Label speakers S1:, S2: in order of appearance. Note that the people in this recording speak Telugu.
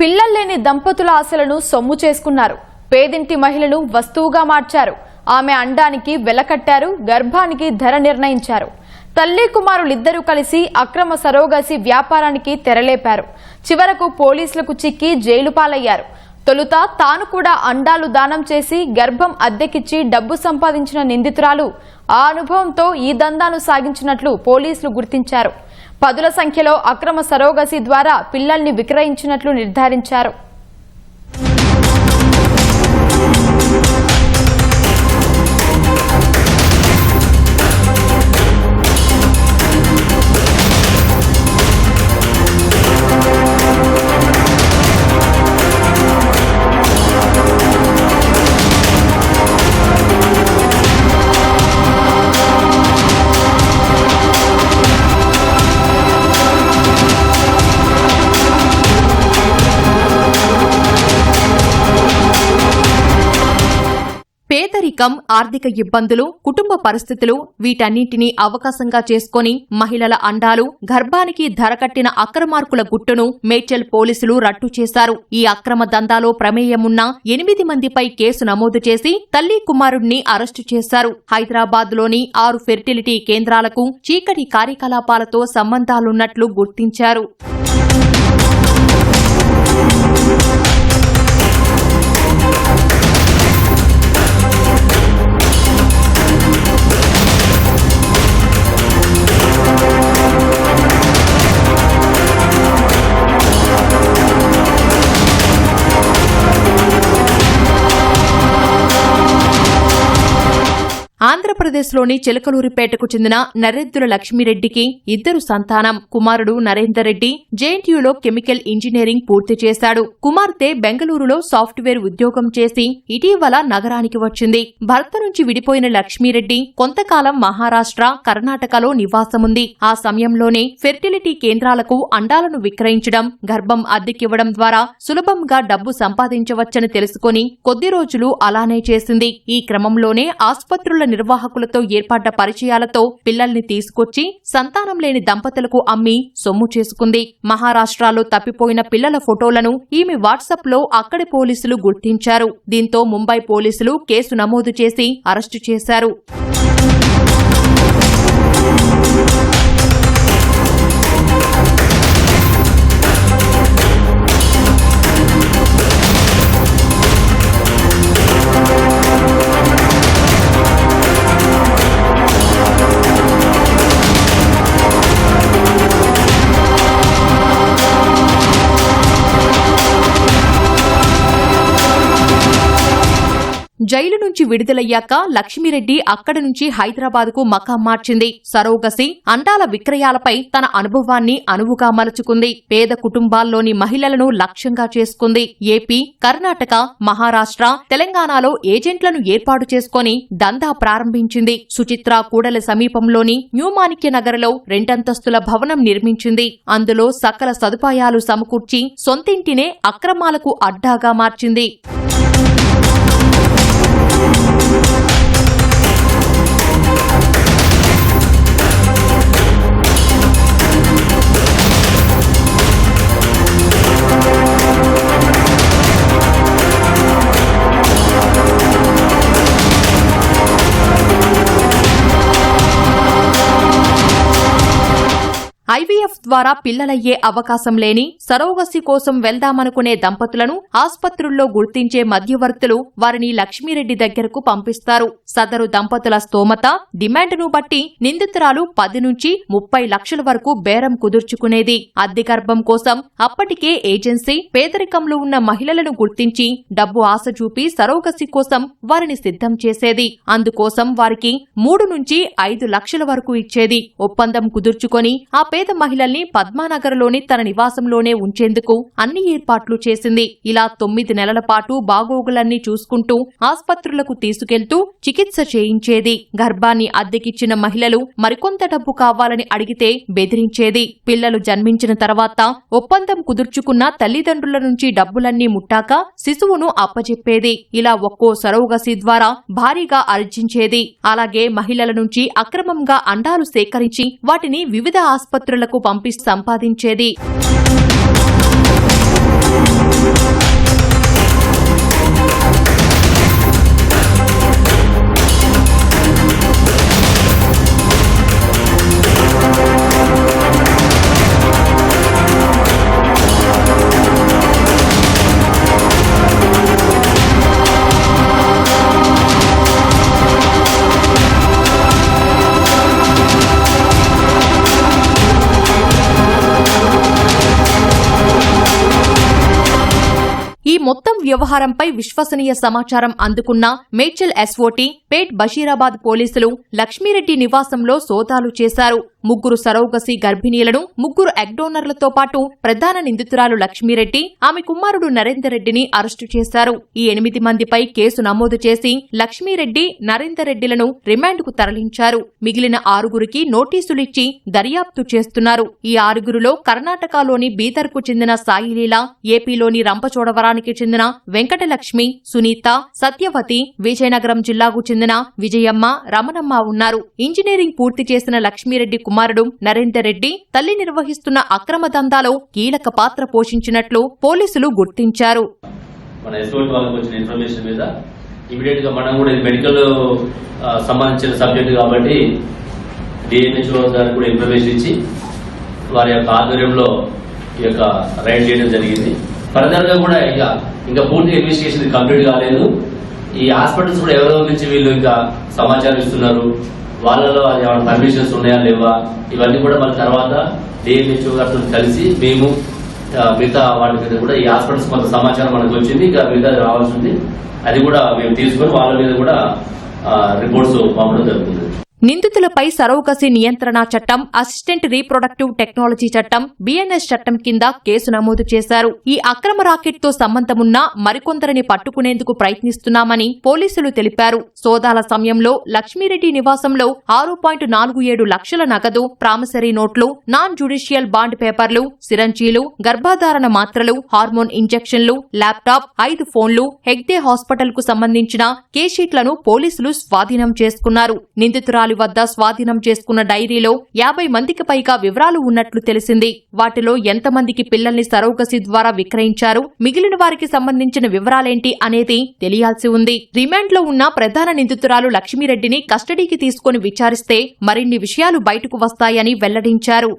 S1: పిల్లల్లేని దంపతుల ఆశలను సొమ్ము చేసుకున్నారు. పేదింటి మహిళను వస్తువుగా మార్చారు. ఆమె అండానికి వెలకట్టారు గర్భానికి ధర నిర్ణయించారు. తల్లి కుమారులిద్దరూ కలిసి అక్రమ సరోగసి వ్యాపారానికి తెరలేపారు. చివరకు పోలీసులకు చిక్కి జైలు పాలయ్యారు. తొలుత తాను కూడా అండాలు దానం చేసి గర్భం అద్దెకిచ్చి డబ్బు సంపాదించిన నిందితురాలు ఆ అనుభవంతో ఈ దందాను సాగించినట్లు పోలీసులు గుర్తించారు. పదుల సంఖ్యలో అక్రమ సరోగసి ద్వారా పిల్లల్ని విక్రయించినట్లు నిర్ధారించారు.
S2: పేదరికం ఆర్థిక ఇబ్బందులు కుటుంబ పరిస్థితులు వీటన్నింటినీ అవకాశంగా చేసుకొని మహిళల అండాలు గర్భానికి ధరకట్టిన అక్రమార్కుల గుట్టును మేడ్చల్ పోలీసులు రట్టు చేశారు. ఈ అక్రమ దందాలో ప్రమేయమున్న ఎనిమిది మందిపై కేసు నమోదు చేసి తల్లి కుమారుణ్ణి అరెస్టు చేశారు. హైదరాబాద్లోని ఆరు ఫెర్టిలిటీ కేంద్రాలకు చీకటి కార్యకలాపాలతో సంబంధాలున్నట్లు గుర్తించారు. ఆంధ్రప్రదేశ్లోని చిలకలూరిపేటకు చెందిన నరేంద్ర లక్ష్మీరెడ్డికి ఇద్దరు సంతానం. కుమారుడు నరేందర్ రెడ్డి జేఎన్టీయూలో కెమికల్ ఇంజనీరింగ్ పూర్తి చేశాడు. కుమార్తె బెంగళూరులో సాఫ్ట్వేర్ ఉద్యోగం చేసి ఇటీవల నగరానికి వచ్చింది. భర్త నుంచి విడిపోయిన లక్ష్మీరెడ్డి కొంతకాలం మహారాష్ట్ర కర్ణాటకలో నివాసముంది. ఆ సమయంలోనే ఫెర్టిలిటీ కేంద్రాలకు అండాలను విక్రయించడం గర్భం అద్దెకివ్వడం ద్వారా సులభంగా డబ్బు సంపాదించవచ్చని తెలుసుకుని కొద్ది రోజులు అలానే చేసింది. ఈ క్రమంలోనే ఆసుపత్రుల నిర్వాహకులతో ఏర్పడ్డ పరిచయాలతో పిల్లల్ని తీసుకొచ్చి సంతానం లేని దంపతులకు అమ్మి సొమ్ము చేసుకుంది. మహారాష్ట్రలో తప్పిపోయిన పిల్లల ఫోటోలను ఈమె వాట్సాప్లో అక్కడి పోలీసులు గుర్తించారు. దీంతో ముంబై పోలీసులు కేసు నమోదు చేసి అరెస్టు చేశారు. జైలు నుంచి విడుదలయ్యాక లక్ష్మీరెడ్డి అక్కడి నుంచి హైదరాబాద్కు మకాం మార్చింది. సరోగసి అండాల విక్రయాలపై తన అనుభవాన్ని అనువుగా మలుచుకుంది. పేద కుటుంబాల్లోని మహిళలను లక్ష్యంగా చేసుకుంది. ఏపీ కర్ణాటక మహారాష్ట్ర తెలంగాణలో ఏజెంట్లను ఏర్పాటు చేసుకుని దందా ప్రారంభించింది. సుచిత్ర కూడల సమీపంలోని న్యూమాణిక్య నగర్లో రెండంతస్తుల భవనం నిర్మించింది. అందులో సకల సదుపాయాలు సమకూర్చి సొంతింటినే అక్రమాలకు అడ్డాగా మార్చింది. ஐவி ఐవీఎఫ్ ద్వారా పిల్లలయ్యే అవకాశం లేని సరోగసి కోసం వెళ్దామనుకునే దంపతులను ఆస్పత్రుల్లో గుర్తించే మధ్యవర్తులు వారిని లక్ష్మీరెడ్డి దగ్గరకు పంపిస్తారు. సదరు దంపతుల స్తోమత డిమాండ్ను బట్టి నిందితురాలు పది నుంచి ముప్పై లక్షల వరకు బేరం కుదుర్చుకునేది. అద్దె గర్భం కోసం అప్పటికే ఏజెన్సీ పేదరికంలో ఉన్న మహిళలను గుర్తించి డబ్బు ఆశ చూపి సరోగసి కోసం వారిని సిద్ధం చేసేది. అందుకోసం వారికి మూడు నుంచి ఐదు లక్షల వరకు ఇచ్చేది. ఒప్పందం కుదుర్చుకొని ఆ పేద మహిళల్ని పద్మానగర్లోని తన నివాసంలోనే ఉంచేందుకు అన్ని ఏర్పాట్లు చేసింది. ఇలా తొమ్మిది నెలల పాటు బాగోగులన్నీ చూసుకుంటూ ఆస్పత్రులకు తీసుకెళ్తూ చికిత్స చేయించేది. గర్భాన్ని అద్దెకిచ్చిన మహిళలు మరికొంత డబ్బు కావాలని అడిగితే బెదిరించేది. పిల్లలు జన్మించిన తర్వాత ఒప్పందం కుదుర్చుకున్న తల్లిదండ్రుల నుంచి డబ్బులన్నీ ముట్టాక శిశువును అప్పచెప్పేది ఇలా ఒక్కో సరోగసి ద్వారా భారీగా అర్జించేది. అలాగే మహిళల నుంచి అక్రమంగా అండాలు సేకరించి వాటిని వివిధ ఆస్పత్రులకు పంపి సంపాదించేది. వ్యవహారంపై విశ్వసనీయ సమాచారం అందుకున్న మేడ్చల్ ఎస్ఓటీ పేట్ బషీరాబాద్ పోలీసులు లక్ష్మీరెడ్డి నివాసంలో సోదాలు చేశారు. ముగ్గురు సరోగసి గర్భిణీలను ముగ్గురు ఎగ్డోనర్లతో పాటు ప్రధాన నిందితురాలు లక్ష్మీరెడ్డి ఆమె కుమారుడు నరేందర్ రెడ్డిని అరెస్టు చేశారు. ఈ ఎనిమిది మందిపై కేసు నమోదు చేసి లక్ష్మీరెడ్డి నరేందర్ రెడ్డిలను రిమాండ్కు తరలించారు. మిగిలిన ఆరుగురికి నోటీసులిచ్చి దర్యాప్తు చేస్తున్నారు. ఈ ఆరుగురులో కర్ణాటకలోని బీదర్కు చెందిన సాయిలీల ఏపీలోని రంపచోడవరానికి చెందిన వెంకటలక్ష్మి సునీత సత్యవతి విజయనగరం జిల్లాకు చెందిన విజయమ్మ రమణమ్మ ఉన్నారు. ఇంజనీరింగ్ పూర్తి చేసిన లక్ష్మీరెడ్డి కుమారుడు నరేందర్ రెడ్డి తల్లి నిర్వహిస్తున్న అక్రమ దందాలో కీలక పాత్ర పోషించినట్లు పోలీసులు గుర్తించారు.
S3: మన ఎస్ఓటి వాళ్ళకి వచ్చిన ఇన్ఫర్మేషన్ మీద ఇమీడియట్గా మనం కూడా ఇది మెడికల్ సంబంధించిన సబ్జెక్ట్ కాబట్టి డిఎన్హెచ్ఓ గారికి కూడా ఇన్ఫర్మేషన్ ఇచ్చి వారి యొక్క ఆధ్వర్యంలో ఈ యొక్క రైడ్ చేయడం జరిగింది. ఫర్దర్గా కూడా ఇక ఇంకా పూర్తి ఇన్వెస్టిగేషన్ కంప్లీట్ కాలేదు. ఈ హాస్పిటల్స్ కూడా ఎవరెవరి నుంచి వీళ్ళు ఇంకా సమాచారం ఇస్తున్నారు? వాళ్ళలో అది ఏమైనా పర్మిషన్స్ ఉన్నాయా లేవా? ఇవన్నీ కూడా మన తర్వాత డిఎన్హెచ్ఓ గారితో కలిసి మేము మిగతా వాటి మీద కూడా ఈ హాస్పిటల్స్ కొంత సమాచారం మనకు వచ్చింది. ఇంకా మిగతా రావాల్సి ఉంది. అది కూడా మేము తీసుకొని వాళ్ళ మీద కూడా రిపోర్ట్స్ పంపడం జరుగుతుంది.
S2: నిందితులపై సరోగసి నియంత్రణ చట్టం అసిస్టెంట్ రీప్రొడక్టివ్ టెక్నాలజీ చట్టం బిఎన్ఎస్ చట్టం కింద కేసు నమోదు చేశారు. ఈ అక్రమ రాకెట్తో సంబంధమున్న మరికొందరిని పట్టుకునేందుకు ప్రయత్నిస్తున్నామని పోలీసులు తెలిపారు. సోదాల సమయంలో లక్ష్మీరెడ్డి నివాసంలో ఆరు పాయింట్ నాలుగు ఏడు లక్షల నగదు ప్రామిసరీ నోట్లు నాన్ జ్యుడిషియల్ బాండ్ పేపర్లు సిరంజీలు గర్భధారణ మాత్రలు హార్మోన్ ఇంజెక్షన్లు ల్యాప్టాప్ ఐదు ఫోన్లు హెగ్దే హాస్పిటల్కు సంబంధించిన కేషీట్లను పోలీసులు స్వాధీనం చేసుకున్నారు. నిందితురాలి వద్ద స్వాధీనం చేసుకున్న డైరీలో యాభై మందికి పైగా వివరాలు ఉన్నట్లు తెలిసింది. వాటిలో ఎంతమందికి పిల్లల్ని సరోగసి ద్వారా విక్రయించారు మిగిలిన వారికి సంబంధించిన వివరాలేంటి అనేది తెలియాల్సి ఉంది. రిమాండ్లో ఉన్న ప్రధాన నిందితురాలు లక్ష్మీరెడ్డిని కస్టడీకి తీసుకుని విచారిస్తే మరిన్ని విషయాలు బయటకు వస్తాయని వెల్లడించారు.